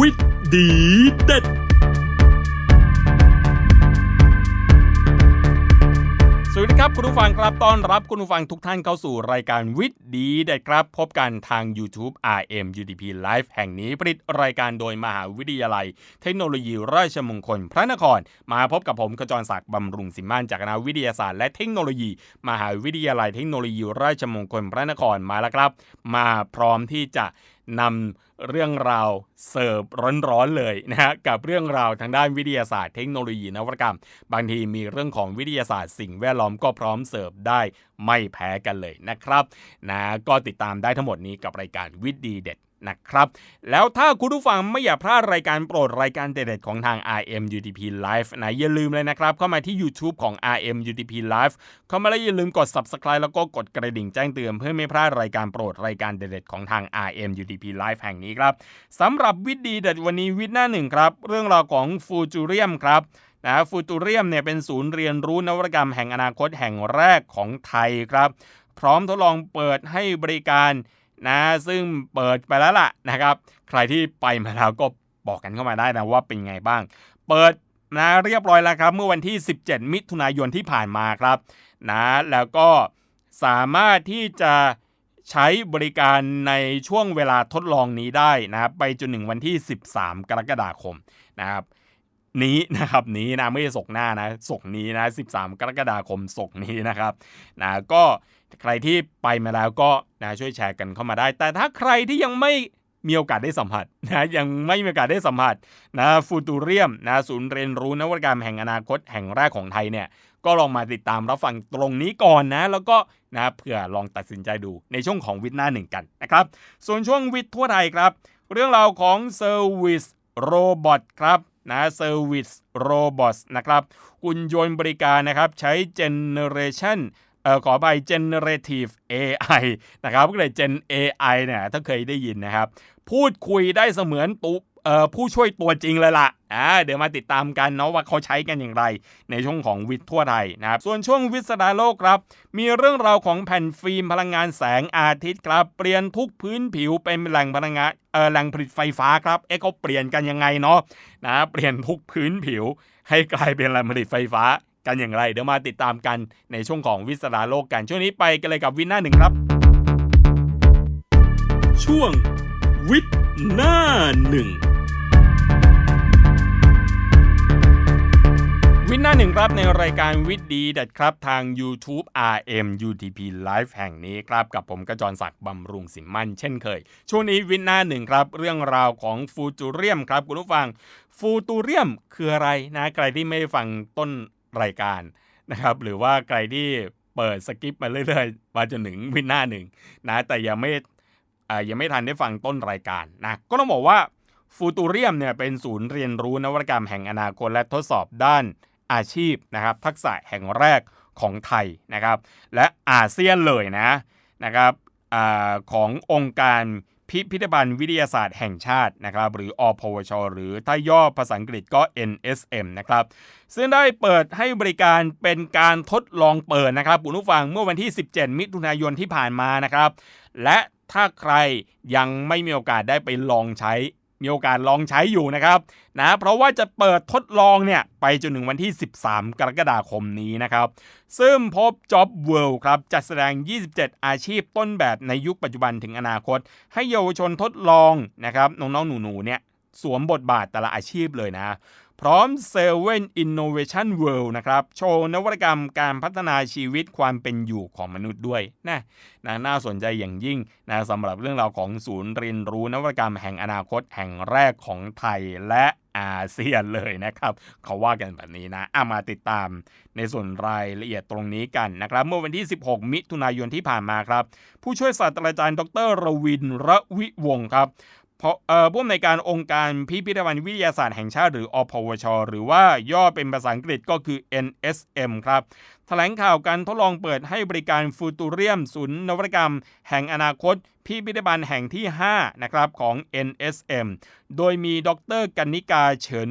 วิทย์ดีเด็ด สวัสดีครับคุณผู้ฟังครับต้อนรับคุณผู้ฟังทุกท่านเข้าสู่รายการวิทย์ดีเด็ดครับ พบกันทาง YouTube RM UDP Live แห่งนี้ผลิตรายการโดยมหาวิทยาลัย เทคโนโลยีราชมงคลพระนคร มาพบกับผมขจรศักดิ์บำรุงสิมมันจากคณะวิทยาศาสตร์และเทคโนโลยี มหาวิทยาลัยเทคโนโลยีราชมงคลพระนครมาแล้วครับ มาพร้อมที่จะนำ เรื่องราวเสิร์ฟร้อนๆเลยนะฮะกับเรื่องราวทางด้านวิทยาศาสตร์เทคโนโลยีนวัตกรรม บางทีมีเรื่องของวิทยาศาสตร์สิ่งแวดล้อมก็พร้อมเสิร์ฟได้ไม่แพ้กันเลยนะครับนะก็ติดตามได้ทั้งหมดนี้กับรายการวิทย์ดีเด็ด นะครับ แล้วถ้าคุณผู้ฟังไม่อยากพลาดรายการโปรดรายการเด็ดๆของทาง RM UDP Live นะอย่าลืมเลยนะครับ เข้ามาที่ YouTube ของ RM UDP Live เข้ามาแล้วอย่าลืมกด Subscribe แล้วก็กดกระดิ่งแจ้งเตือนเพื่อไม่พลาดรายการโปรดรายการเด็ดๆของทาง RM UDP Live แห่งนี้ครับสำหรับวิดีเด็ดวันนี้วิทย์หน้าหนึ่งครับเรื่องราวของฟูจูเรียมครับนะฟูตูเรียมเนี่ยเป็นศูนย์เรียนรู้นวัตกรรมแห่งอนาคตแห่งแรกของไทยครับ พร้อมทดลองเปิดให้บริการ นะซึ่งเปิดไปแล้วล่ะนะครับ ใครที่ไปมาแล้วก็บอกกันเข้ามาได้นะว่าเป็นไงบ้าง เปิดนะเรียบร้อยแล้วครับ เมื่อวันที่ 17 มิถุนายนที่ผ่านมาครับนะแล้วก็สามารถที่จะใช้บริการในช่วงเวลาทดลองนี้ได้นะครับไปจนถึงวันที่ 13 กรกฎาคมนะครับ นี้นะครับนี้นะไม่ใช่ศกหน้านะศกนี้นะ 13 กรกฎาคมศกนี้นะครับนะก็ใครที่ไปมาแล้วก็นะช่วยแชร์กันเข้ามาได้ แต่ถ้าใครที่ยังไม่มีโอกาสได้สัมผัสนะยังไม่มีโอกาสได้สัมผัสนะฟูตูเรียมนะศูนย์เรียนรู้นวัตกรรมแห่งอนาคตแห่งแรกของไทยเนี่ยก็ลองมาติดตามรับฟังตรงนี้ก่อนนะ แล้วก็นะเผื่อลองตัดสินใจดูในช่วงของวิทย์หน้าหนึ่งกันนะครับ ส่วนช่วงวิทย์ทั่วไทยครับ เรื่องราวของเซอร์วิสโรบอทครับ นะเซอร์วิสโรบอทนะครับหุ่นยนต์บริการนะครับใช้เจเนเรชันเออขอไป generative AI นะครับก็เลย Gen AI เนี่ยถ้าเคยได้ยินนะครับ พูดคุยได้เสมือนตุ อ่อผู้ช่วยตัวจริงเลยล่ะอ่าเดี๋ยวมาติดตามกันเนาะว่าเขาใช้กันอย่างไร ในช่วงของวิทย์ทั่วไทยนะครับส่วนช่วงวิทยาโลกครับ มีเรื่องราวของแผ่นฟิล์มพลังงานแสงอาทิตย์ครับ เปลี่ยนทุกพื้นผิวเป็นแหล่งพลังงานเอ่อแหล่งผลิตไฟฟ้าครับเอ๊ะเขาเปลี่ยนกันยังไงเนาะนะเปลี่ยนทุกพื้นผิว ให้กลายเป็นแหล่งผลิตไฟฟ้ากันอย่างไร เดี๋ยวมาติดตามกันในช่วงของวิสาโลกกันช่วงนี้ไปกันเลยกับวินหน้าหนึ่งครับ ช่วงวิทย์หน้าหนึ่ง วินหน้าหนึ่งครับในรายการวิทย์ดีเด็ดครับทาง YouTube RM UTP Live แห่งนี้ครับกับผมกระจรศักดิ์บำรุงสิมมั่นเช่นเคย ช่วงนี้วินหน้าหนึ่งครับ เรื่องราวของฟูตูเรียมครับคุณผู้ฟังฟูตูเรียมคืออะไรนะใครที่ไม่ฟังต้นรายการนะครับหรือว่าใครที่เปิดสกิปมาเรื่อยๆ มาจนถึงวินหน้าหนึ่งนะแต่ยังไม่อ่ายังไม่ทันได้ฟังต้นรายการนะก็ต้องบอกว่าฟูตูเรียมเนี่ยเป็นศูนย์เรียนรู้นวัตกรรมแห่งอนาคตและทดสอบด้าน อาชีพนะครับทักษะแห่งแรกของไทยนะครับ และอาเซียนเลยนะนะครับอขององค์การพิพิธภัณฑ์วิทยาศาสตร์แห่งชาตินะครับหรืออพวช หรือถ้าย่อภาษาอังกฤษก็ NSM นะครับซึ่งได้เปิดให้บริการเป็นการทดลองเปิดนะครับคุณผู้ฟังเมื่อวันที่ 17 มิถุนายนที่ผ่านมานะครับ และถ้าใครยังไม่มีโอกาสได้ไปลองใช้ มีโอกาสลองใช้อยู่นะครับนะเพราะว่าจะเปิดทดลองเนี่ยไปจนถึงวันที่ 13 กรกฎาคมนี้นะครับ ซึ่งพบ Job World ครับจัดแสดง 27 อาชีพต้นแบบในยุคปัจจุบันถึงอนาคต ให้เยาวชนทดลองนะครับน้องๆหนูๆเนี่ยสวมบทบาทแต่ละอาชีพเลยนะ พร้อม Seven Innovation World นะครับ โชว์นวัตกรรมการพัฒนาชีวิตความเป็นอยู่ของมนุษย์ด้วยนะนะน่าสนใจอย่างยิ่งนะสำหรับเรื่องราวของศูนย์เรียนรู้นวัตกรรมแห่งอนาคตแห่งแรกของไทยและอาเซียนเลยนะครับ เขาว่ากันแบบนี้นะอามาติดตามในส่วนรายละเอียดตรงนี้กันนะครับ เมื่อวันที่ 16 มิถุนายนที่ผ่านมาครับ ผู้ช่วยศาสตราจารย์ ดรรวินระวิวงครับ ผู้อำนวยการองค์การพิพิธภัณฑ์วิทยาศาสตร์แห่งชาติหรืออพวช หรือว่าย่อเป็นภาษาอังกฤษก็คือ NSM ครับ แถลงข่าวการทดลองเปิดให้บริการฟูตูเรียมศูนย์นวัตกรรม แห่งอนาคต พิพิธภัณฑ์แห่งที่ 5 นะครับของ NSM โดยมีดรกันนิกาเฉิน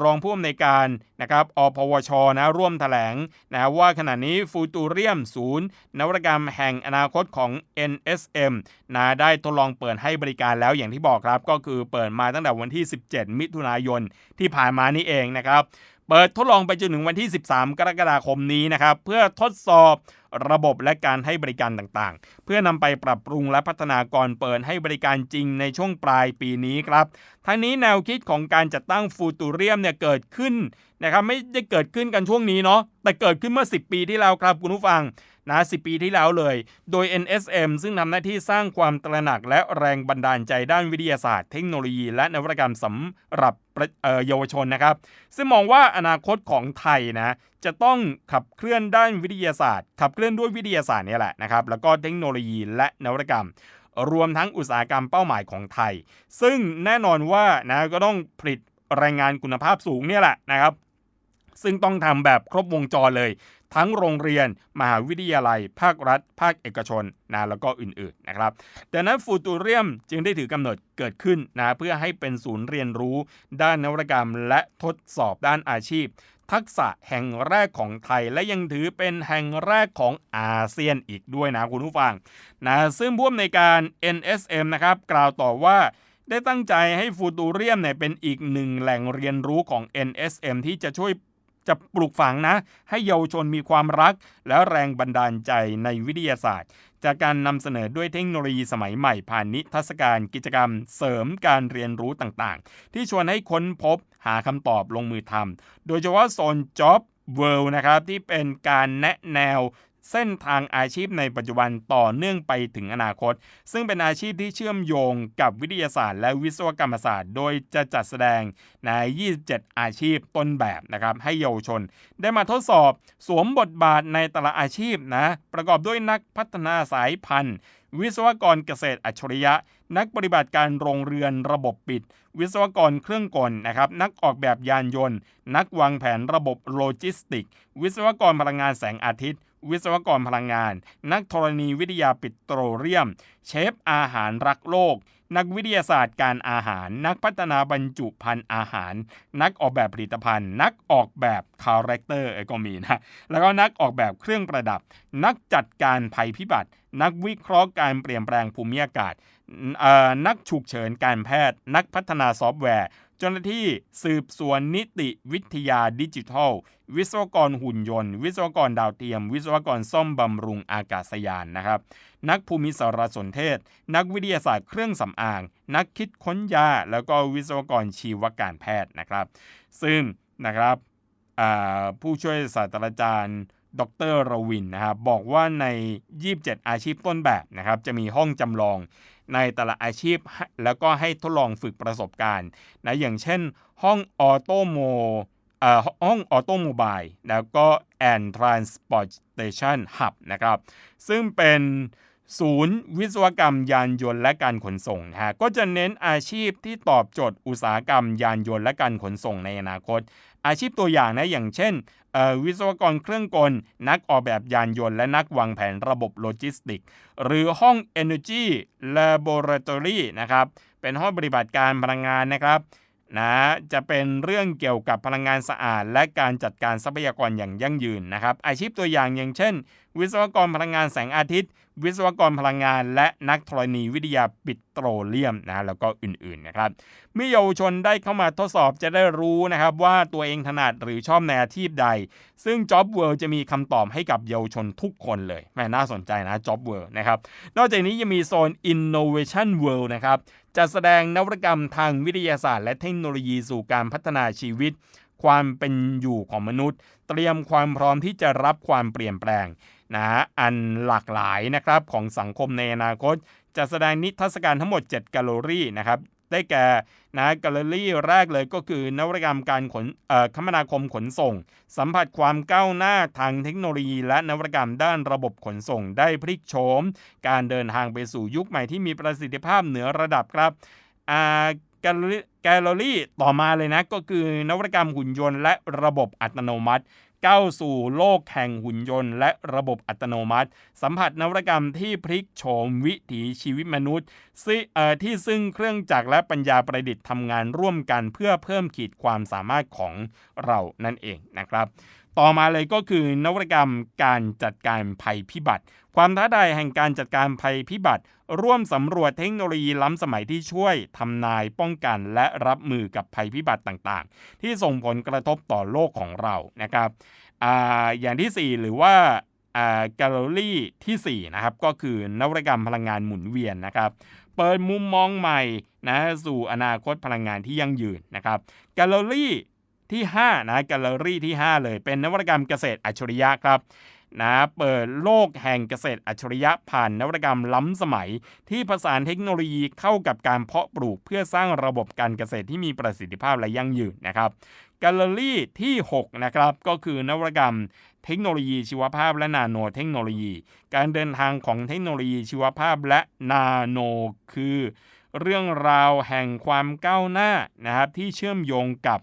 รองผู้อำนวยการนะครับอพวชนะร่วมแถลงนะว่าขณะนี้ฟูตูเรียมศูนย์นวัตกรรมแห่งอนาคตของ NSM นะได้ทดลองเปิดให้บริการแล้วอย่างที่บอกครับ ก็คือเปิดมาตั้งแต่วันที่ 17 มิถุนายนที่ผ่านมานี่เองนะครับ เปิดทดลองไปจนถึงวันที่ 13 กรกฎาคมนี้นะครับ เพื่อทดสอบระบบและการให้บริการต่างๆ เพื่อนำไปปรับปรุงและพัฒนาก่อนเปิดให้บริการจริงในช่วงปลายปีนี้ครับทั้งนี้แนวคิดของการจัดตั้งฟูตูเรียมเนี่ยเกิดขึ้นนะครับไม่ได้เกิดขึ้นกันช่วงนี้เนาะแต่เกิดขึ้นเมื่อ 10 ปีที่แล้วครับคุณผู้ฟัง นะ10ปีที่แล้วเลย โดย NSM ซึ่งทำหน้าที่สร้างความตระหนักและแรงบันดาลใจด้านวิทยาศาสตร์เทคโนโลยี และนวัตกรรมสำหรับเยาวชนนะครับ ซึ่งมองว่าอนาคตของไทยนะจะต้องขับเคลื่อนด้านวิทยาศาสตร์ ขับเคลื่อนด้วยวิทยาศาสตร์นี่แหละนะครับแล้วก็เทคโนโลยีและนวัตกรรมรวมทั้งอุตสาหกรรมเป้าหมายของไทย ซึ่งแน่นอนว่านะก็ต้องผลิตแรงงานคุณภาพสูงเนี่ยแหละนะครับ ซึ่งต้องทำแบบครบวงจรเลย ทั้งโรงเรียน มหาวิทยาลัย ภาครัฐ ภาคเอกชนนะแล้วก็อื่นๆนะครับดังนั้นฟูตูเรียมจึงได้ถือกำเนิดเกิดขึ้นนะเพื่อให้เป็นศูนย์เรียนรู้ ด้านนวัตกรรม และทดสอบด้านอาชีพ ทักษะแห่งแรกของไทยและยังถือเป็นแห่งแรกของอาเซียนอีกด้วยนะคุณผู้ฟังนะซึ่งผู้อำนวยการ NSM นะครับกล่าวต่อว่าได้ตั้งใจให้ฟูตูเรียมเนี่ยเป็นอีกหนึ่งแหล่งเรียนรู้ของ NSM ที่จะช่วย จะปลูกฝังนะ ให้เยาวชนมีความรัก และแรงบันดาลใจในวิทยาศาสตร์ จากการนำเสนอด้วยเทคโนโลยีสมัยใหม่ผ่านนิทรรศการกิจกรรม เสริมการเรียนรู้ต่างๆ ที่ชวนให้ค้นพบหาคำตอบลงมือทำโดยเฉพาะโซน Job World นะครับที่เป็นการแนะแนว เส้นทางอาชีพในปัจจุบันต่อเนื่องไปถึงอนาคต ซึ่งเป็นอาชีพที่เชื่อมโยงกับวิทยาศาสตร์และวิศวกรรมศาสตร์ โดยจะจัดแสดงใน 27 อาชีพต้นแบบนะครับให้เยาวชน ได้มาทดสอบสวมบทบาทในแต่ละอาชีพนะประกอบด้วยนักพัฒนาสายพันธุ์ วิศวกรเกษตรอัจฉริยะ นักปฏิบัติการโรงเรือนระบบปิด วิศวกรเครื่องกลนะครับนักออกแบบยานยนต์ นักวางแผนระบบโลจิสติก วิศวกรพลังงานแสงอาทิตย์ วิศวกรพลังงาน นักธรณีวิทยาปิโตรเลียม เชฟอาหารรักโลก นักวิทยาศาสตร์การอาหาร นักพัฒนาบรรจุภัณฑ์อาหาร นักออกแบบผลิตภัณฑ์ นักออกแบบคาแรคเตอร์ก็มีนะ แล้วก็นักออกแบบเครื่องประดับ นักจัดการภัยพิบัติ นักวิเคราะห์การเปลี่ยนแปลงภูมิอากาศนักฉุกเฉินการแพทย์ นักพัฒนาซอฟต์แวร์ เจ้าหน้าที่สืบสวนนิติวิทยาดิจิทัล วิศวกรหุ่นยนต์ วิศวกรดาวเทียม วิศวกรซ่อมบำรุงอากาศยานนะครับ นักภูมิสารสนเทศ นักวิทยาศาสตร์เครื่องสำอาง นักคิดค้นยา แล้วก็วิศวกรชีวการแพทย์นะครับ ซึ่งนะครับผู้ช่วยศาสตราจารย์ดรรวินนะครับบอกว่าใน 27 อาชีพต้นแบบนะครับจะมีห้องจำลอง ในแต่ละอาชีพ แล้วก็ให้ทดลองฝึกประสบการณ์นะอย่างเช่น ห้องออโตโมห้องออโตโมบายแล้วก็ and transportation hub นะครับซึ่งเป็นศูนย์วิศวกรรมยานยนต์และการขนส่งนะฮะก็จะเน้นอาชีพที่ตอบโจทย์อุตสาหกรรมยานยนต์และการขนส่งในอนาคต อาชีพตัวอย่างนะอย่างเช่น วิศวกรเครื่องกล นักออกแบบยานยนต์ และนักวางแผนระบบโลจิสติก หรือห้อง Energy Laboratory นะครับเป็นห้องปฏิบัติการพลังงานนะครับนะจะเป็นเรื่องเกี่ยวกับพลังงานสะอาด และการจัดการทรัพยากรอย่างยั่งยืนนะครับอาชีพตัวอย่างอย่างเช่น วิศวกรพลังงานแสงอาทิตย์ วิศวกรพลังงาน และนักธรณีวิทยาปิโตรเลียมนะแล้วก็อื่นๆนะครับเมื่อเยาวชนได้เข้ามาทดสอบจะได้รู้นะครับว่าตัวเองถนัดหรือชอบในอาชีพใด ซึ่ง Job World จะมีคำตอบให้กับเยาวชนทุกคนเลยแม่น่าสนใจนะ Job World นะครับนอกจากนี้ยังมีโซน Innovation World นะครับจะแสดงนวัตกรรมทางวิทยาศาสตร์ และเทคโนโลยีสู่การพัฒนาชีวิต ความเป็นอยู่ของมนุษย์ เตรียมความพร้อมที่จะรับความเปลี่ยนแปลง นะอันหลากหลายนะครับของสังคมในอนาคตจะแสดงนิทรรศการทั้งหมด 7 แกลเลอรี่นะครับได้แก่นะแกลเลอรี่แรกเลยก็คือนวัตกรรมการขนคมนาคมขนส่ง สัมผัสความก้าวหน้าทางเทคโนโลยี และนวัตกรรมด้านระบบขนส่งได้พลิกโฉมการเดินทางไปสู่ยุคใหม่ที่มีประสิทธิภาพเหนือระดับครับแกลเลอรี่ต่อมาเลยนะก็คือนวัตกรรมหุ่นยนต์และระบบอัตโนมัติ ก้าวสู่โลกแห่งหุ่นยนต์ และระบบอัตโนมัติ สัมผัสนวัตกรรมที่พลิกโฉมวิถีชีวิตมนุษย์ที่ซึ่งเครื่องจักรและปัญญาประดิษฐ์ทำงานร่วมกันเพื่อเพิ่มขีดความสามารถของเรานั่นเองนะครับต่อมาเลยก็คือนวัตกรรมการจัดการภัยพิบัติ ความท้าทายแห่งการจัดการภัยพิบัติ ร่วมสำรวจเทคโนโลยีล้ำสมัยที่ช่วยทำนายป้องกันและรับมือกับภัยพิบัติต่างๆ ที่ส่งผลกระทบต่อโลกของเรานะครับออย่างที่ 4 หรือว่าแกลเลอรี่ที่ 4 นะครับ ก็คือนวัตกรรมพลังงานหมุนเวียนนะครับ เปิดมุมมองใหม่นะสู่อนาคตพลังงานที่ยั่งยืนนะครับแกลเลอรี่ที่5นะแกลเลอรี่ที่ 5 เลยเป็นนวัตกรรมเกษตรอัจฉริยะครับ นะเปิดโลกแห่งเกษตรอัจฉริยะผ่านนวัตกรรมล้ำสมัย ที่ผสานเทคโนโลยีเข้ากับการเพาะปลูกเพื่อสร้างระบบการเกษตรที่มีประสิทธิภาพและยั่งยืนนะครับแกลเลอรี่ที่ 6 นะครับ ก็คือนวัตกรรมเทคโนโลยีชีวภาพและนาโนเทคโนโลยี การเดินทางของเทคโนโลยีชีวภาพและนาโน คือ เรื่องราวแห่งความก้าวหน้านะครับที่เชื่อมโยงกับ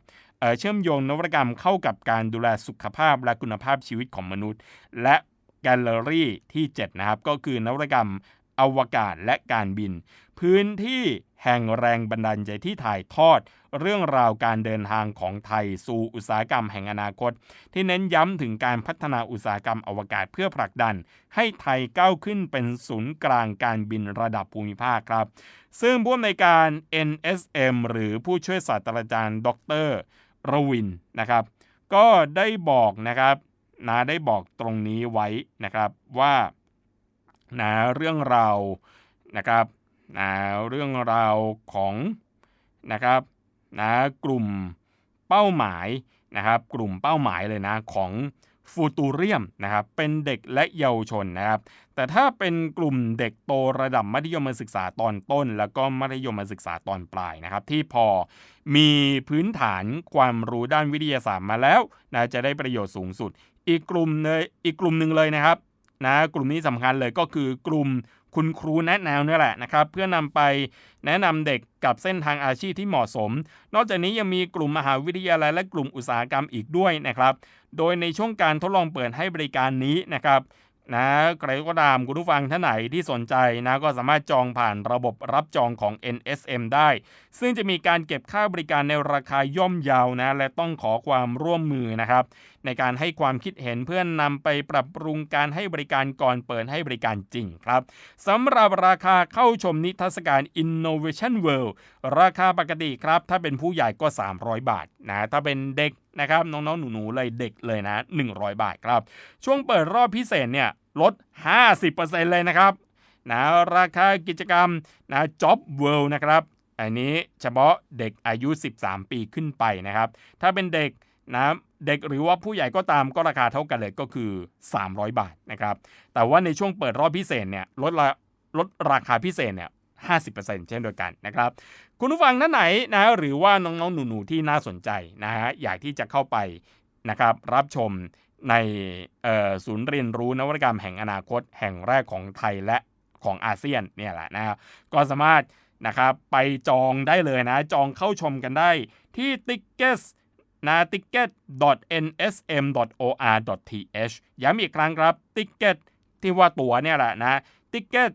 เชื่อมโยงนวัตกรรมเข้ากับการดูแลสุขภาพและคุณภาพชีวิตของมนุษย์ และแกลเลอรี่ที่7นะครับก็คือนวัตกรรมอวกาศและการบิน พื้นที่แห่งแรงบันดาลใจที่ถ่ายทอด เรื่องราวการเดินทางของไทยสู่อุตสาหกรรมแห่งอนาคต ที่เน้นย้ำถึงการพัฒนาอุตสาหกรรมอวกาศเพื่อผลักดัน ให้ไทยก้าวขึ้นเป็นศูนย์กลางการบินระดับภูมิภาคครับ ซึ่งผู้อำนวยการ NSM หรือผู้ช่วยศาสตราจารย์ ดร รวินนะครับ ก็ได้บอกนะครับนะได้บอกตรงนี้ไว้นะครับว่านะเรื่องราวนะครับนะเรื่องราวของนะครับนะกลุ่มเป้าหมายนะครับ กลุ่มเป้าหมายเลยนะของ ฟูตูเรียมนะครับเป็นเด็กและเยาวชนนะครับแต่ถ้าเป็นกลุ่มเด็กโตระดับมัธยมศึกษาตอนต้น แล้วก็มัธยมศึกษาตอนปลายนะครับที่พอมีพื้นฐานความรู้ด้านวิทยาศาสตร์มาแล้วนะจะได้ประโยชน์สูงสุด อีกกลุ่มเลยอีกกลุ่มหนึ่งเลยนะครับ นะกลุ่มนี้สำคัญเลยก็คือกลุ่มคุณครูแนะแนวนี่แหละนะครับ เพื่อนำไปแนะนำเด็กกับเส้นทางอาชีพที่เหมาะสม นอกจากนี้ยังมีกลุ่มมหาวิทยาลัยและกลุ่มอุตสาหกรรมอีกด้วยนะครับ โดยในช่วงการทดลองเปิดให้บริการนี้นะครับ นะใครก็ตามคุณผู้ฟังท่านไหนที่สนใจนะก็สามารถจองผ่านระบบรับจองของ NSM ได้ ซึ่งจะมีการเก็บค่าบริการในราคาย่อมเยาวนะและต้องขอความร่วมมือนะครับ ในการให้ความคิดเห็นเพื่อนนำไปปรับปรุงการให้บริการก่อนเปิดให้บริการจริงครับสำหรับราคาเข้าชมนิทรรศการ Innovation World ราคาปกติครับ ถ้าเป็นผู้ใหญ่ก็ 300 บาทนะถ้าเป็นเด็ก นะครับน้องๆหนูๆเลยเด็กเลยนะ 100 บาทครับ ช่วงเปิดรอบพิเศษเนี่ยลด 50%เลยนะครับนะราคากิจกรรมนะ Job World นะครับ อันนี้เฉพาะเด็กอายุ 13 ปีขึ้นไปนะครับ ถ้าเป็นเด็กนะเด็กหรือว่าผู้ใหญ่ก็ตามก็ราคาเท่ากันเลยก็คือ 300 บาทนะครับ แต่ว่าในช่วงเปิดรอบพิเศษเนี่ยลดละลดราคาพิเศษเนี่ย 50%เช่นเดียวกันนะครับ คุณผู้ฟังท่านไหนนะหรือว่าน้องๆ หนูๆ ที่น่าสนใจนะฮะอยากที่จะเข้าไปนะครับรับชมในศูนย์เรียนรู้นวัตกรรมแห่งอนาคต แห่งแรกของไทยและของอาเซียนเนี่ยแหละนะครับก็สามารถนะครับไปจองได้เลยนะ จองเข้าชมกันได้ที่ Tickets นะ ticket.nsm.or.th ย้ำอีกครั้งครับ ticket ที่ว่าตั๋วเนี่ยแหละนะ ticket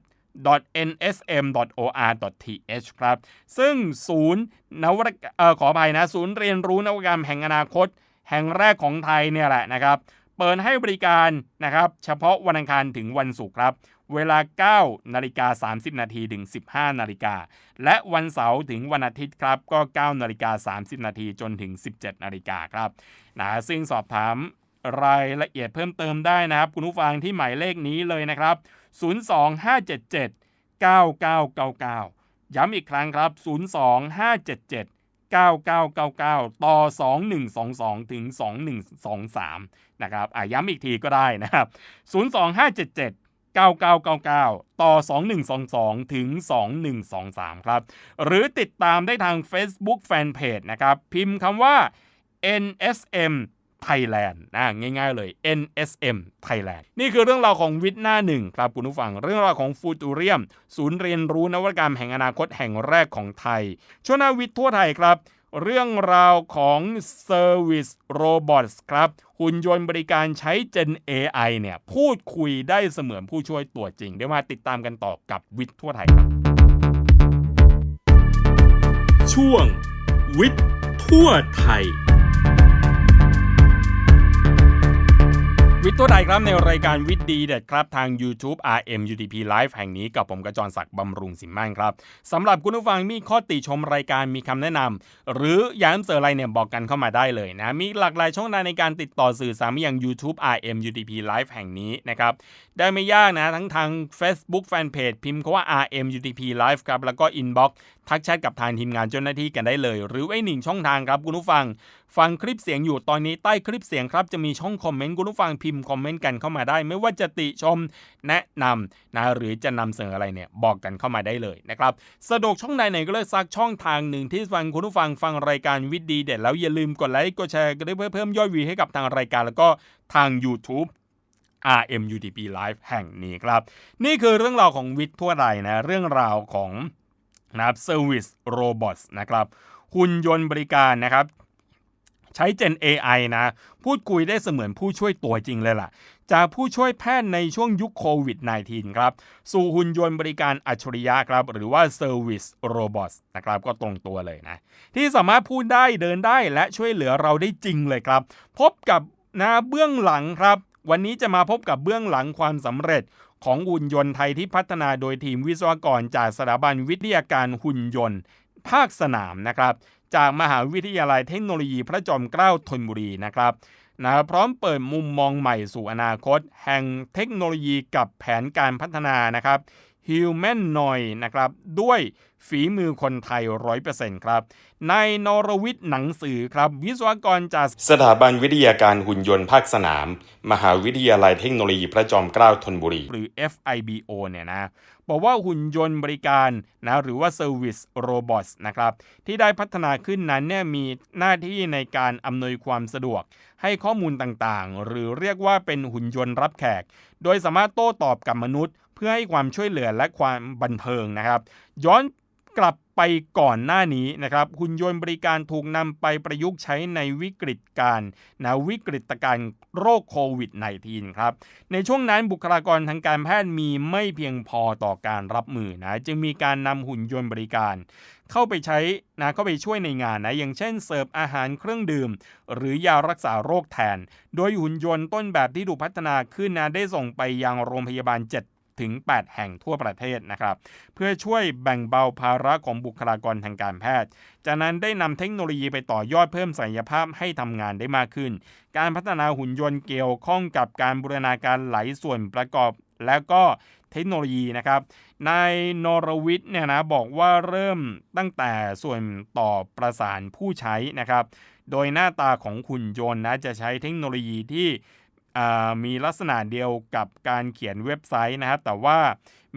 nsm.or.th ครับ ซึ่งศูนย์นวัตเอ่อขออภัยนะ ศูนย์เรียนรู้นวัตกรรมแห่งอนาคต แห่งแรกของไทยเนี่ยแหละนะครับ เปิดให้บริการนะครับ เฉพาะวันอังคารถึงวันศุกร์ครับ เวลา 9 นาฬิกา 30 นาทีถึง 15 นาฬิกา และวันเสาร์ถึงวันอาทิตย์ครับ ก็ 9 นาฬิกา 30 นาทีจนถึง 17 นาฬิกาครับนะซึ่งสอบถามรายละเอียดเพิ่มเติมได้นะครับ คุณผู้ฟังที่หมายเลขนี้เลยนะครับ 02577 9999 ย้ำอีกครั้งครับ 02577 9999 ต่อ 2122 ถึง 2123 นะครับอะย้ำอีกทีก็ได้นะครับ 02577 9999 ต่อ 2122 ถึง 2123 ครับ หรือติดตามได้ทาง Facebook Fanpage นะครับ พิมพ์คำว่า NSM Thailand นะง่ายๆเลย NSM Thailand นี่คือเรื่องราวของวิทย์หน้าหนึ่งครับคุณผู้ฟัง เรื่องราวของฟูตูเรียม ศูนย์เรียนรู้นวัตกรรมแห่งอนาคตแห่งแรกของไทย ช่วงหน้าวิทย์ทั่วไทยครับ เรื่องราวของ Service Robots ครับ หุ่นยนต์บริการใช้ Gen AI เนี่ยพูดคุยได้เสมือนผู้ช่วยตัวจริง เดี๋ยวมาติดตามกันต่อกับวิทย์ทั่วไทยครับ ช่วงวิทย์ทั่วไทย วิทย์ตัวใดครับในรายการวิทย์ดีเด็ดครับทาง YouTube RM UDP Live แห่งนี้กับผมกระจรศักดิ์บำรุงสินมั่นครับสำหรับคุณผู้ฟังมีข้อติชมรายการมีคำแนะนำหรืออยากเสนออะไรเนี่ยบอกกันเข้ามาได้เลยนะ มีหลากหลายช่องทางในการติดต่อสื่อสารมายัง YouTube RM UDP Live แห่งนี้นะครับได้ไม่ยากนะทั้งทาง Facebook Fanpage พิมพ์คาว่า RM UDP Live ครับแล้วก็ Inbox ทักแชทกับทางทีมงานเจ้าหน้าที่กันได้เลย หรือไอ้หนึ่งช่องทางครับคุณผู้ฟัง ฟังคลิปเสียงอยู่ตอนนี้ใต้คลิปเสียงครับจะมีช่องคอมเมนต์คุณผู้ฟังพิมพ์คอมเมนต์กันเข้ามาได้ ไม่ว่าจะติชมแนะนำนะหรือจะนำเสนออะไรเนี่ยบอกกันเข้ามาได้เลยนะครับสะดวกช่องใดไหนก็เลือกซักช่องทางหนึ่งที่ฟังคุณผู้ฟังฟังรายการวิดดีเด็ดแล้วอย่าลืมกดไลค์กดแชร์กันด้วยเพื่อเพิ่มยอดวิวให้กับทางรายการแล้วก็ทาง YouTube RMUTP Live แห่งนี้ครับ นี่คือเรื่องราวของวิทย์ทั่วไทยนะ เรื่องราวของ นะครับ Service Robots นะครับหุ่นยนต์บริการนะครับ ใช้ Gen AI นะ พูดคุยได้เสมือนผู้ช่วยตัวจริงเลยล่ะ จากผู้ช่วยแพทย์ในช่วงยุคโควิด -19 ครับ สู่หุ่นยนต์บริการอัจฉริยะครับ หรือว่า Service Robots นะครับ ก็ตรงตัวเลยนะ ที่สามารถพูดได้เดินได้และช่วยเหลือเราได้จริงเลยครับ พบกับนะเบื้องหลังครับ วันนี้จะมาพบกับเบื้องหลังความสำเร็จ ของหุ่นยนต์ไทยที่พัฒนาโดยทีมวิศวกรจากสถาบันวิทยาการหุ่นยนต์ ภาคสนามนะครับ จากมหาวิทยาลัยเทคโนโลยีพระจอมเกล้าธนบุรีนะครับนะพร้อมเปิดมุมมองใหม่สู่อนาคต แห่งเทคโนโลยีกับแผนการพัฒนานะครับ Humanoid นะครับด้วยฝีมือคนไทย 100%ครับ ในนรวิทย์หนังสือครับ วิศวกรจากสถาบันวิทยาการหุ่นยนต์ภาคสนาม มหาวิทยาลัยเทคโนโลยีพระจอมเกล้าธนบุรี หรือ FIBO เนี่ยนะบอกว่าหุ่นยนต์บริการนะหรือว่า Service Robots นะครับที่ได้พัฒนาขึ้นนั้นเนี่ยมีหน้าที่ในการอำนวยความสะดวก ให้ข้อมูลต่างๆ หรือเรียกว่าเป็นหุ่นยนต์รับแขก โดยสามารถโต้ตอบกับมนุษย์ เพื่อให้ความช่วยเหลือและความบันเทิงนะครับ ย้อนกลับ ไปก่อนหน้านี้นะครับหุ่นยนต์บริการถูกนำไปประยุกต์ใช้ในวิกฤตการนะวิกฤตการณ์โรคโควิด -19 ครับในช่วงนั้นบุคลากรทางการแพทย์มีไม่เพียงพอต่อการรับมือนะจึงมีการนำหุ่นยนต์บริการ เข้าไปใช้นะเข้าไปช่วยในงานนะอย่างเช่นเสิร์ฟอาหารเครื่องดื่ม หรือยารักษาโรคแทน โดยหุ่นยนต์ต้นแบบที่ถูกพัฒนาขึ้นนะได้ส่งไปยังโรงพยาบาล 7 ถึง 8 แห่งทั่วประเทศนะครับ เพื่อช่วยแบ่งเบาภาระของบุคลากรทางการแพทย์ จากนั้นได้นำเทคโนโลยีไปต่อยอดเพิ่มศักยภาพให้ทำงานได้มากขึ้น การพัฒนาหุ่นยนต์เกี่ยวข้องกับการบูรณาการหลายส่วนประกอบ แล้วก็เทคโนโลยีนะครับนายนรวิทย์เนี่ยนะบอกว่าเริ่มตั้งแต่ส่วนต่อประสานผู้ใช้นะครับ โดยหน้าตาของหุ่นยนต์นะจะใช้เทคโนโลยีที่ มีลักษณะเดียวกับการเขียนเว็บไซต์นะครับ แต่ว่า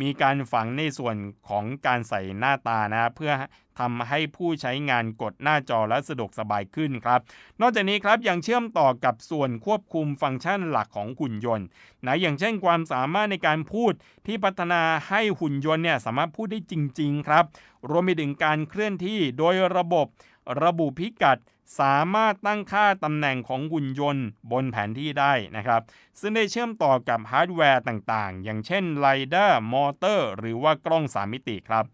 มีการฝังในส่วนของการใส่หน้าตานะเพื่อทำให้ผู้ใช้งานกดหน้าจอและสะดวกสบายขึ้นครับ นอกจากนี้ครับยังเชื่อมต่อกับส่วนควบคุมฟังก์ชันหลักของหุ่นยนต์นะอย่างเช่นความสามารถในการพูดที่พัฒนาให้หุ่นยนต์เนี่ยสามารถพูดได้จริง ๆ ครับ รวมไปถึงการเคลื่อนที่โดยระบบระบุพิกัด สามารถตั้งค่าตำแหน่งของหุ่นยนต์บนแผนที่ได้นะครับ ซึ่งได้เชื่อมต่อกับฮาร์ดแวร์ต่างๆ อย่างเช่นไลเดอร์มอเตอร์หรือว่ากล้อง3มิติครับ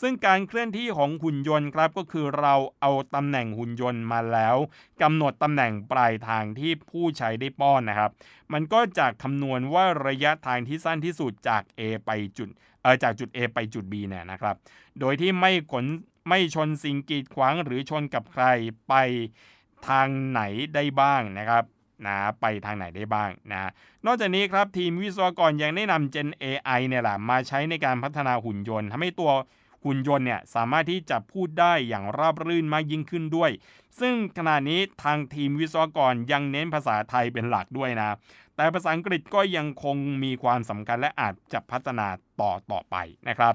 ซึ่งการเคลื่อนที่ของหุ่นยนต์ครับก็คือเราเอาตำแหน่งหุ่นยนต์มาแล้วกำหนดตำแหน่งปลายทางที่ผู้ใช้ได้ป้อนนะครับ มันก็จะคำนวณว่าระยะทางที่สั้นที่สุดจาก A ไปจุดเออจากจุด A ไปจุด B เนี่ยนะครับ โดยที่ไม่ขน ไม่ชนสิ่งกีดขวางหรือชนกับใครไปทางไหนได้บ้างนะครับนะไปทางไหนได้บ้างนะนอกจากนี้ครับทีมวิศวกรยังได้นำ Gen AI เนี่ยแหละมาใช้ในการพัฒนาหุ่นยนต์ทำให้ตัวหุ่นยนต์เนี่ยสามารถที่จะพูดได้อย่างราบรื่นมากยิ่งขึ้นด้วย ซึ่งขณะนี้ทางทีมวิศวกรยังเน้นภาษาไทยเป็นหลักด้วยนะ แต่ภาษาอังกฤษก็ยังคงมีความสำคัญและอาจจะพัฒนาต่อต่อไปนะครับ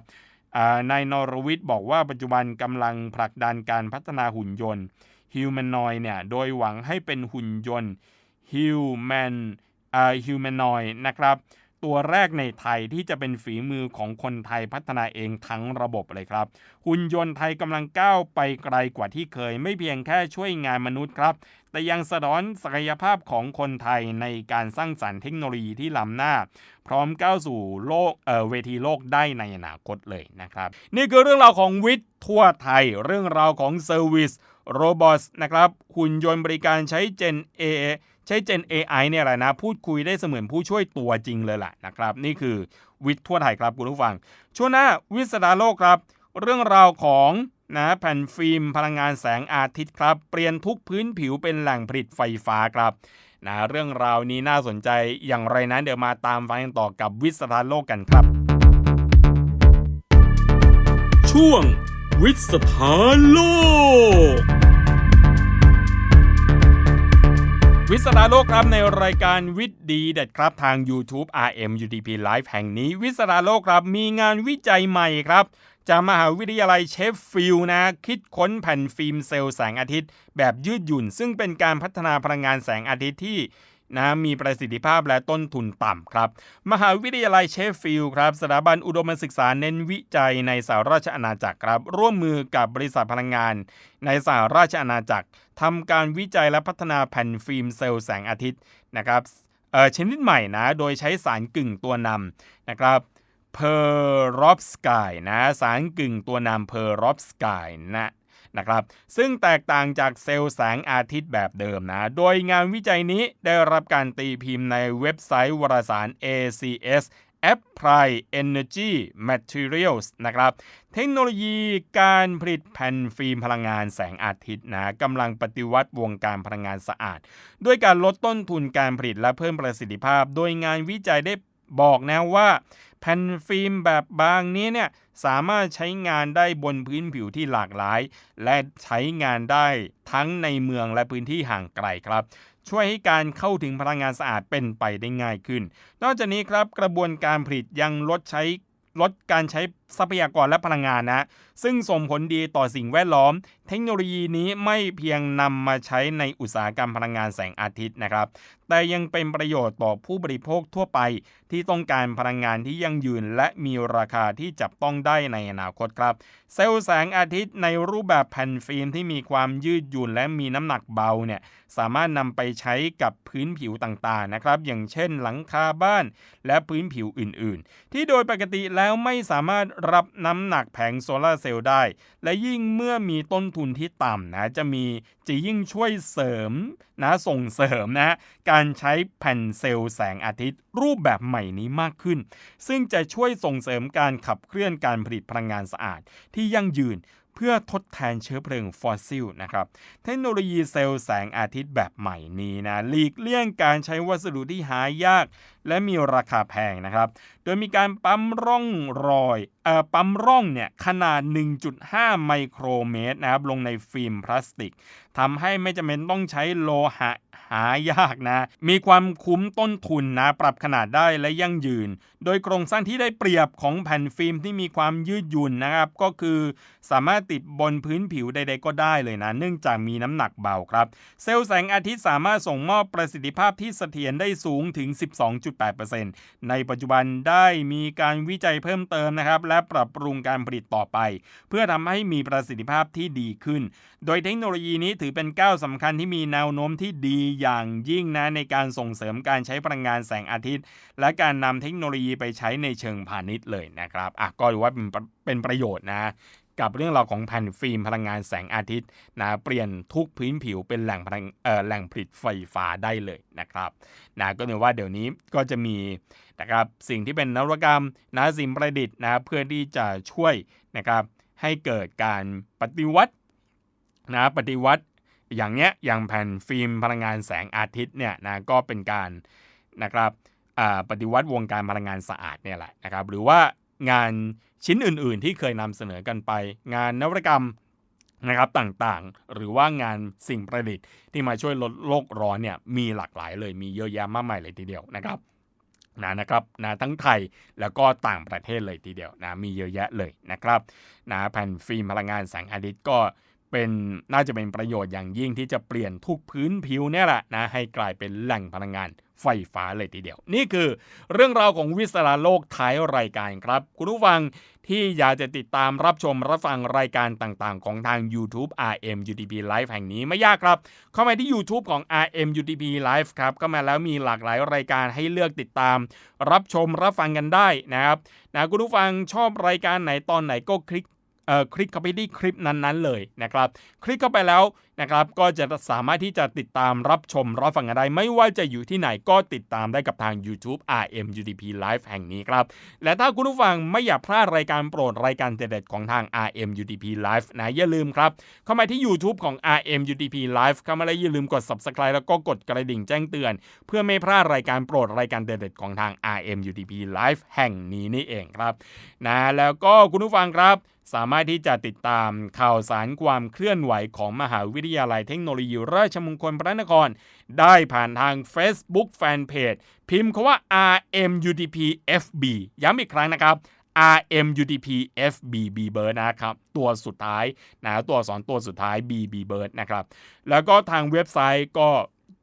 นายนรวิทย์บอกว่าปัจจุบันกำลังผลักดันการพัฒนาหุ่นยนต์ Humanoid เนี่ยโดยหวังให้เป็นหุ่นยนต์ Human อ่า Humanoid นะครับ ตัวแรกในไทยที่จะเป็นฝีมือของคนไทยพัฒนาเองทั้งระบบเลยครับ หุ่นยนต์ไทยกำลังก้าวไปไกลกว่าที่เคย ไม่เพียงแค่ช่วยงานมนุษย์ครับ แต่ยังสะท้อนศักยภาพของคนไทยในการสร้างสรรค์เทคโนโลยีที่ล้ำหน้า พร้อมก้าวสู่โลกเเวทีโลกได้ในอนาคตเลยนะครับ นี่คือเรื่องราวของวิทย์ทั่วไทย เรื่องราวของเซอร์วิสโรบอทนะครับหุ่นยนต์บริการใช้ Gen A ใช้ Gen AI เนี่ยแหละนะ พูดคุยได้เสมือนผู้ช่วยตัวจริงเลยล่ะนะครับ นี่คือวิทย์ทั่วไทยครับคุณผู้ฟัง ช่วงหน้าวิสดาโลกครับ เรื่องราวของนะแผ่นฟิล์มพลังงานแสงอาทิตย์ครับ เปลี่ยนทุกพื้นผิวเป็นแหล่งผลิตไฟฟ้าครับนะเรื่องราวนี้น่าสนใจอย่างไรนั้นเดี๋ยวมาตามฟังกันต่อกับวิสดาโลกกันครับ ช่วงวิสถานโลก วิสราโลกครับในรายการวิทย์ดีเด็ดครับทาง YouTube RM UDP Live แห่งนี้วิสราโลกครับมีงานวิจัยใหม่ครับจากมหาวิทยาลัยเชฟฟิลด์นะ คิดค้นแผ่นฟิล์มเซลล์แสงอาทิตย์ แบบยืดหยุ่น ซึ่งเป็นการพัฒนาพลังงานแสงอาทิตย์ที่ นะมีประสิทธิภาพและต้นทุนต่ำครับ มหาวิทยาลัยเชฟฟิลด์ครับสถาบันอุดมศึกษาเน้นวิจัยในสหราชอาณาจักรครับ ร่วมมือกับบริษัทพลังงาน ในสหราชอาณาจักรทำการวิจัยและพัฒนาแผ่นฟิล์มเซลล์แสงอาทิตย์นะครับชนิดใหม่นะโดยใช้สารกึ่งตัวนำนะครับเพอร์รอปสกายนะสารกึ่งตัวนำเพอร์รอปสกายนะ นะครับ ซึ่งแตกต่างจากเซลล์แสงอาทิตย์แบบเดิมนะ โดยงานวิจัยนี้ได้รับการตีพิมพ์ในเว็บไซต์วารสาร ACS Apply Energy Materials นะครับ เทคโนโลยีการผลิตแผ่นฟิล์มพลังงานแสงอาทิตย์นะกำลังปฏิวัติวงการพลังงานสะอาด ด้วยการลดต้นทุนการผลิตและเพิ่มประสิทธิภาพ โดยงานวิจัยได้บอกนะว่า แผ่นฟิล์มแบบบางนี้เนี่ยสามารถใช้งานได้บนพื้นผิวที่หลากหลาย และใช้งานได้ทั้งในเมืองและพื้นที่ห่างไกลครับ ช่วยให้การเข้าถึงพลังงานสะอาดเป็นไปได้ง่ายขึ้น นอกจากนี้ครับกระบวนการผลิตยังลดใช้ลดการใช้ ทรัพยากรและพลังงานนะ ซึ่งส่งผลดีต่อสิ่งแวดล้อม เทคโนโลยีนี้ไม่เพียงนำมาใช้ในอุตสาหกรรมพลังงานแสงอาทิตย์นะครับ แต่ยังเป็นประโยชน์ต่อผู้บริโภคทั่วไป ที่ต้องการพลังงานที่ยั่งยืน และมีราคาที่จับต้องได้ในอนาคตครับ เซลล์แสงอาทิตย์ในรูปแบบแผ่นฟิล์มที่มีความยืดหยุ่นและมีน้ำหนักเบาเนี่ยสามารถนำไปใช้กับพื้นผิวต่างๆนะครับ อย่างเช่นหลังคาบ้านและพื้นผิวอื่น ๆ ที่โดยปกติแล้วไม่สามารถรับน้ำหนักแผงโซลาเซลล์ได้ และยิ่งเมื่อมีต้นทุนที่ต่ำนะจะมีจะยิ่งช่วยเสริมนะส่งเสริมนะการใช้แผ่นเซลล์แสงอาทิตย์รูปแบบใหม่นี้มากขึ้น ซึ่งจะช่วยส่งเสริมการขับเคลื่อนการผลิตพลังงานสะอาด ที่ยั่งยืนเพื่อทดแทนเชื้อเพลิงฟอสซิลนะครับ เทคโนโลยีเซลล์แสงอาทิตย์แบบใหม่นี้นะหลีกเลี่ยงการใช้วัสดุที่หายาก และมีราคาแพงนะครับ โดยมีการปั๊มร่องรอยเอ่อปั๊มร่องเนี่ยขนาด 1.5 ไมโครเมตรนะครับลงในฟิล์มพลาสติกทำให้ไม่จำเป็นต้องใช้โลหะหายากนะ มีความคุ้มต้นทุนนะ ปรับขนาดได้และยั่งยืน โดยโครงสร้างที่ได้เปรียบของแผ่นฟิล์มที่มีความยืดหยุ่นนะครับ ก็คือสามารถติดบนพื้นผิวใดๆก็ได้เลยนะ เนื่องจากมีน้ำหนักเบาครับ เซลล์แสงอาทิตย์สามารถส่งมอบประสิทธิภาพที่เสถียรได้สูงถึง8%ในปัจจุบันได้มีการวิจัยเพิ่มเติมนะครับและปรับปรุงการผลิตต่อไป เพื่อทำให้มีประสิทธิภาพที่ดีขึ้น โดยเทคโนโลยีนี้ถือเป็นก้าวสำคัญที่มีแนวโน้มที่ดีอย่างยิ่งนะในการส่งเสริมการใช้พลังงานแสงอาทิตย์ และการนำเทคโนโลยีไปใช้ในเชิงพาณิชย์เลยนะครับอะก็ถือว่าเป็นประโยชน์นะ กับเรื่องราวของแผ่นฟิล์มพลังงานแสงอาทิตย์นะเปลี่ยนทุกพื้นผิวเป็นแหล่งพลังเอ่อแหล่งผลิตไฟฟ้าได้เลยนะครับนะก็เนื่องว่าเดี๋ยวนี้ก็จะมีนะครับสิ่งที่เป็นนวัตกรรมนะสิ่งประดิษฐ์นะเพื่อที่จะช่วยนะครับให้เกิดการปฏิวัตินะปฏิวัติอย่างเนี้ยอย่างแผ่นฟิล์มพลังงานแสงอาทิตย์เนี่ยนะก็เป็นการนะครับปฏิวัติวงการพลังงานสะอาดเนี่ยแหละนะครับหรือว่า งานชิ้นอื่น ๆ ที่เคยนำเสนอกันไป งานนวัตกรรมนะครับต่างๆ หรือว่างานสิ่งประดิษฐ์ที่มาช่วยลดโลกร้อนเนี่ยมีหลากหลายเลยมีเยอะแยะมากมายเลยทีเดียวนะครับนะนะครับนะทั้งไทยแล้วก็ต่างประเทศเลยทีเดียวนะมีเยอะแยะเลยนะครับนะแผ่นฟิล์มพลังงานแสงอาทิตย์ก็เป็นน่าจะเป็นประโยชน์อย่างยิ่งที่จะเปลี่ยนทุกพื้นผิวเนี่ยแหละนะให้กลายเป็นแหล่งพลังงาน ไฟฟ้าเลยทีเดียว นี่คือเรื่องราวของวิสาโลกท้ายรายการครับ คุณผู้ฟังที่อยากจะติดตามรับชมรับฟังรายการต่างๆ ของทาง YouTube RM UTP Live แห่งนี้ไม่ยากครับ เข้ามาที่ YouTube ของ RM UTP Live ครับก็มาแล้วมีหลากหลายรายการให้เลือกติดตาม รับชมรับฟังกันได้นะครับนะคุณผู้ฟังชอบรายการไหนตอนไหนก็คลิกเอ่อคลิกเข้าไปที่คลิปนั้นๆเลยนะครับ คลิกเข้าไปแล้ว นะครับ ก็จะสามารถที่จะติดตามรับชมรับฟังกันได้ ไม่ว่าจะอยู่ที่ไหนก็ติดตามได้กับทาง YouTube RM UTP Live แห่งนี้ครับ และถ้าคุณผู้ฟังไม่อยากพลาดรายการโปรดรายการเด็ดๆของทาง RM UTP Live นะอย่าลืมครับ เข้ามาที่ YouTube ของ RM UTP Live เข้ามาแล้วอย่าลืมกด Subscribe แล้วก็กดกระดิ่งแจ้งเตือน เพื่อไม่พลาดรายการโปรดรายการเด็ดๆของทาง RM UTP Live แห่งนี้นี่เองครับนะแล้วก็คุณผู้ฟังครับ สามารถที่จะติดตามข่าวสารความเคลื่อนไหวของมหาวิทยาลัยเทคโนโลยีราชมงคลพระนคร ได้ผ่านทาง Facebook Fanpage พิมพ์คาว่า RMUTPFB ย้ำอีกครั้งนะครับ RMUTPFB B Bird นะครับ ตัวสุดท้ายนะตัวสอนตัวสุดท้าย B B Bird นะครับ แล้วก็ทางเว็บไซต์ก็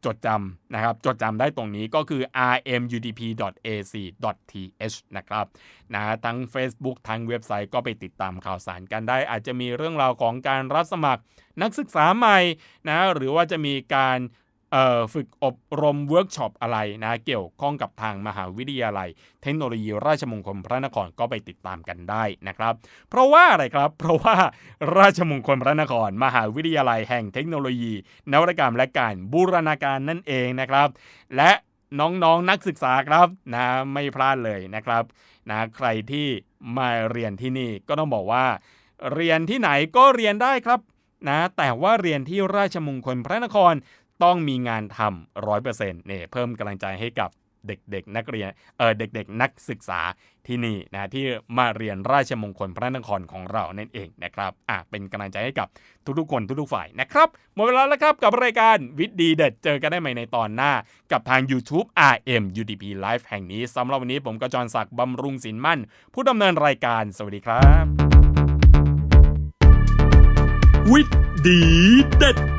จดจำนะครับ จดจำได้ตรงนี้ก็คือ rmudp.ac.th นะครับนะทั้ง Facebook ทั้งเว็บไซต์ก็ไปติดตามข่าวสารกันได้ อาจจะมีเรื่องราวของการรับสมัครนักศึกษาใหม่นะหรือว่าจะมีการ ฝึกอบรมเวิร์กช็อปอะไรนะเกี่ยวข้องกับทางมหาวิทยาลัย เทคโนโลยีราชมงคลพระนครก็ไปติดตามกันได้นะครับ เพราะว่าอะไรครับ เพราะว่าราชมงคลพระนคร มหาวิทยาลัยแห่งเทคโนโลยี นวัตกรรมและการบูรณาการนั่นเองนะครับ และน้องๆนนักศึกษาครับนะไม่พลาดเลยนะครับนะใครที่มาเรียนที่นี่ก็ต้องบอกว่า เรียนที่ไหนก็เรียนได้ครับนะแต่ว่าเรียนที่ราชมงคลพระนคร ต้องมีงานทำร้อยเปอร์เซ็นต์เนี่ยเพิ่มกำลังใจให้กับเด็กๆนักเรียนเออเด็ก ๆ นักศึกษาที่นี่นะที่มาเรียนราชมงคลพระนครของเรานั่นเองนะครับอะเป็นกำลังใจให้กับทุกๆคนทุกๆฝ่ายนะครับหมดเวลาแล้วครับกับรายการวิทย์ดีเด็ดเจอกันได้ใหม่ในตอนหน้า กับทาง YouTube RM UDP Live แห่งนี้สำหรับวันนี้ผมกระจรศักดิ์บำรุงสินมั่น ผู้ดำเนินรายการสวัสดีครับ วิทย์ดีเด็ด